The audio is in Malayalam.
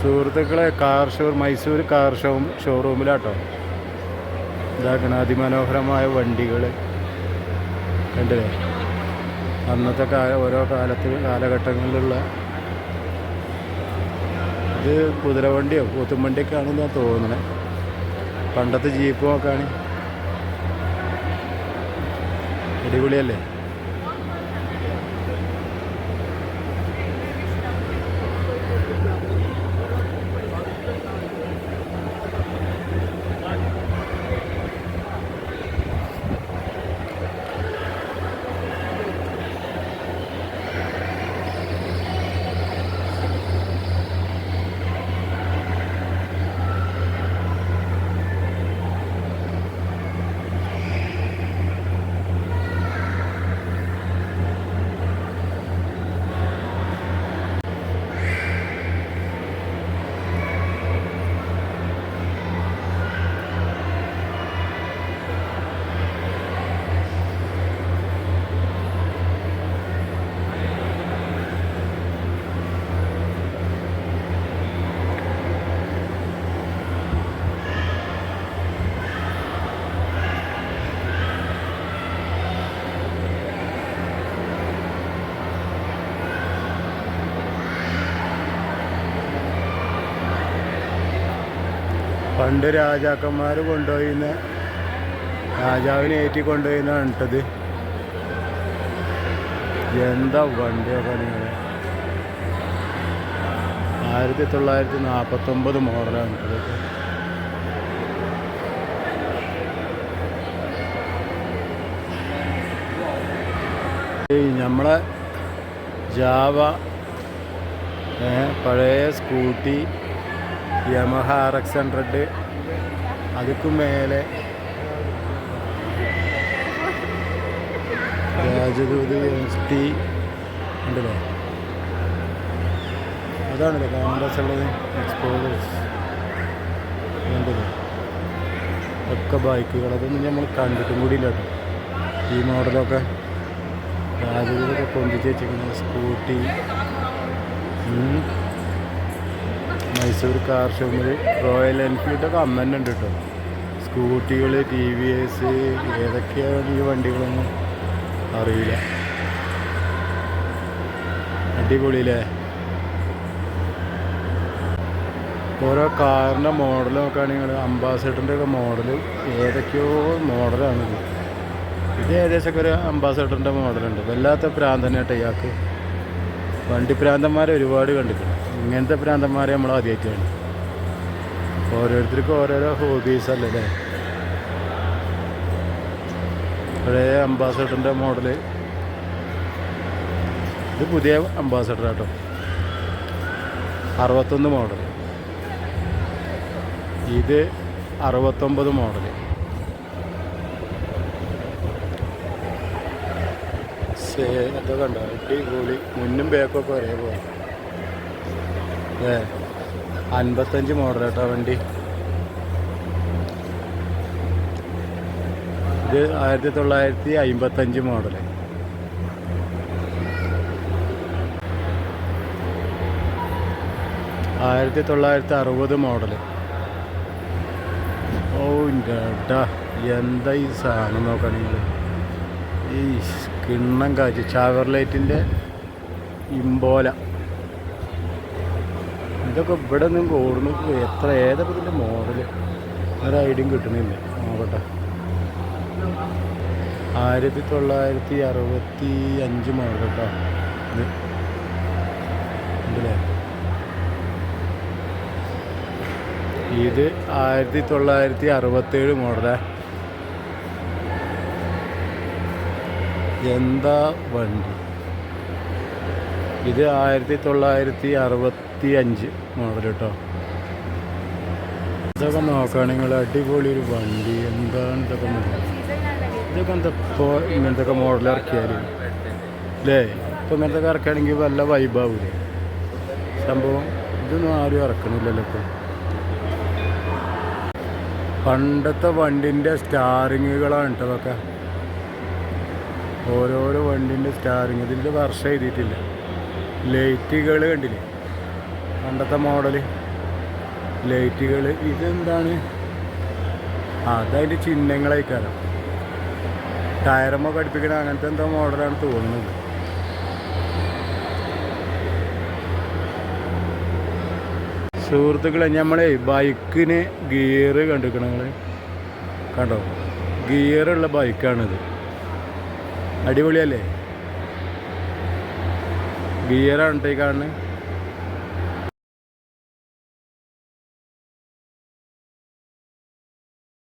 സുഹൃത്തുക്കളെ car show Mysore car show ഷോറൂമിലാട്ടോ ഇതാക്കണ അതിമനോഹരമായ വണ്ടികൾ കണ്ടില്ലേ? അന്നത്തെ കാല ഓരോ കാലത്ത് കാലഘട്ടങ്ങളിലുള്ള ഇത് കുതിരവണ്ടിയോ കൂത്തുംവണ്ടിയൊക്കെ ആണെന്ന് ഞാൻ തോന്നുന്നത് പണ്ടത്തെ ജീപ്പും ഒക്കെ ആണ് അടിപൊളിയല്ലേ? പണ്ട് രാജാക്കന്മാർ കൊണ്ടുപോയിന്ന. രാജാവിനെ ഏറ്റി കൊണ്ടുപോയിന്നാണ് കണ്ടത് എന്താ വണ്ടിയൊക്കെ നിങ്ങൾ ആയിരത്തി തൊള്ളായിരത്തി നാൽപ്പത്തൊമ്പത് മോഡലാണ് ഈ നമ്മളെ ജാവ പഴയ scooty Yamaha R X hundred. അതുക്കും മേലെ. Rajdoot S T. ഉണ്ടല്ലോ? അതാണല്ലോ കോൺഗ്രസ് ഉള്ളത് എക്സ്പോളേഴ്സ് ഉണ്ടല്ലോ? ഒക്കെ ബൈക്കുകൾ അതൊന്നും നമ്മൾ കണ്ടിട്ടും കൂടി ഇല്ല ഈ മോഡലൊക്കെ രാജദൂതൊക്കെ പൊന്തിച്ച് വെച്ചിരിക്കുന്ന സ്കൂട്ടി. മൈസൂർ കാർ ഷോമിൽ റോയൽ എൻഫീൽഡൊക്കെ അന്ന് തന്നെ ഉണ്ട് കേട്ടോ സ്കൂട്ടികൾ ടി വി എസ് ഏതൊക്കെയാണ് ഈ വണ്ടികളൊന്നും അറിയില്ല. അടിപൊളിയില്ലേ? ഓരോ കാറിന്റെ മോഡൽ നോക്കുകയാണെങ്കിൽ അംബാസഡറിന്റെ ഒക്കെ മോഡൽ ഏതൊക്കെയോ മോഡലാണിത് ഇത്. ഏകദേശമൊക്കെ ഒരു അംബാസഡറിന്റെ മോഡലുണ്ട് വല്ലാത്ത പ്രാന്തനായിട്ട് ഇയാൾക്ക്. വണ്ടി പ്രാന്തന്മാരെ ഒരുപാട് കണ്ടിട്ടുണ്ട്. ഇങ്ങനത്തെ പ്രാന്തന്മാരെ നമ്മൾ ആദ്യമായിട്ടാണ് ഓരോരുത്തർക്കും ഓരോരോ ഹോബീസ് അല്ലേ പഴയ അംബാസഡറിന്റെ മോഡൽ ഇത് പുതിയ അംബാസഡർ കേട്ടോ അറുപത്തൊന്ന് മോഡൽ ഇത് അറുപത്തൊമ്പത് മോഡൽ സേ അതൊക്കെ കണ്ടോ? അടിപൊളി. മുന്നും ബാക്കൊക്കെ ഒരേപോലെ. അൻപത്തഞ്ച് മോഡൽ കേട്ടോ വണ്ടി. ഇത് ആയിരത്തി തൊള്ളായിരത്തി അമ്പത്തഞ്ച് മോഡൽ ആയിരത്തി തൊള്ളായിരത്തി അറുപത് മോഡൽ ഓ ഇന്റെടാ എന്താ ഈ സാധനം നോക്കുകയാണെങ്കിൽ ഈ കിണ്ണം കാച്ച് ചാവർലൈറ്റിന്റെ ഇമ്പോല. ഇതൊക്കെ ഇവിടെ നിങ്ങൾക്ക് ഓടുന്നു എത്ര ഏതൊക്കെ ഇതിന്റെ മോഡൽ ഒരു ഐഡിയും കിട്ടണില്ല. നോക്കട്ടെ. ആയിരത്തി തൊള്ളായിരത്തി അറുപത്തി അഞ്ച് മോഡൽ കേട്ടോ ഇത്. ഉണ്ടല്ലേ? ഇത് ആയിരത്തി തൊള്ളായിരത്തി അറുപത്തേഴ് മോഡലാ എന്താ വണ്ടി? ഇത് ആയിരത്തി തൊള്ളായിരത്തി അറുപത്തി അഞ്ച് മോഡൽ കേട്ടോ ഇതൊക്കെ നോക്കുകയാണെങ്കിൽ അടിപൊളി ഒരു വണ്ടി. എന്താണ് ഇതൊക്കെ ഇതൊക്കെ എന്താ ഇപ്പോൾ ഇങ്ങനത്തെ മോഡൽ ഇറക്കിയാൽ അല്ലേ ഇപ്പോൾ ഇങ്ങനത്തെ ഇറക്കുകയാണെങ്കിൽ വല്ല വൈബാവൂലേ സംഭവം ഇതൊന്നും ആരും ഇറക്കണില്ലല്ലോ ഇപ്പോൾ പണ്ടത്തെ വണ്ടിന്റെ സ്റ്റാറിങ്ങുകളാണ് കേട്ടോ അതൊക്കെ ഓരോരോ വണ്ടിന്റെ സ്റ്റാറിങ് ഇതിന്റെ വർഷം എഴുതിയിട്ടില്ല. ലൈറ്റുകൾ കണ്ടില്ലേ? പണ്ടത്തെ മോഡൽ ലൈറ്റുകൾ ഇതെന്താണ്? അതതിന്റെ ചിഹ്നങ്ങളായിക്കാരം ടയറമ്മ പഠിപ്പിക്കണ അങ്ങനത്തെ എന്തോ മോഡലാണ് തോന്നുന്നത്. സുഹൃത്തുക്കളെ നമ്മളെ ബൈക്കിന് ഗിയർ കണ്ടിരിക്കണം നിങ്ങൾ കണ്ടോ? ഗിയറുള്ള ബൈക്കാണിത് അടിപൊളിയല്ലേ? ഗിയറാണ് കേട്ടോ ഈ കാണുന്നത്.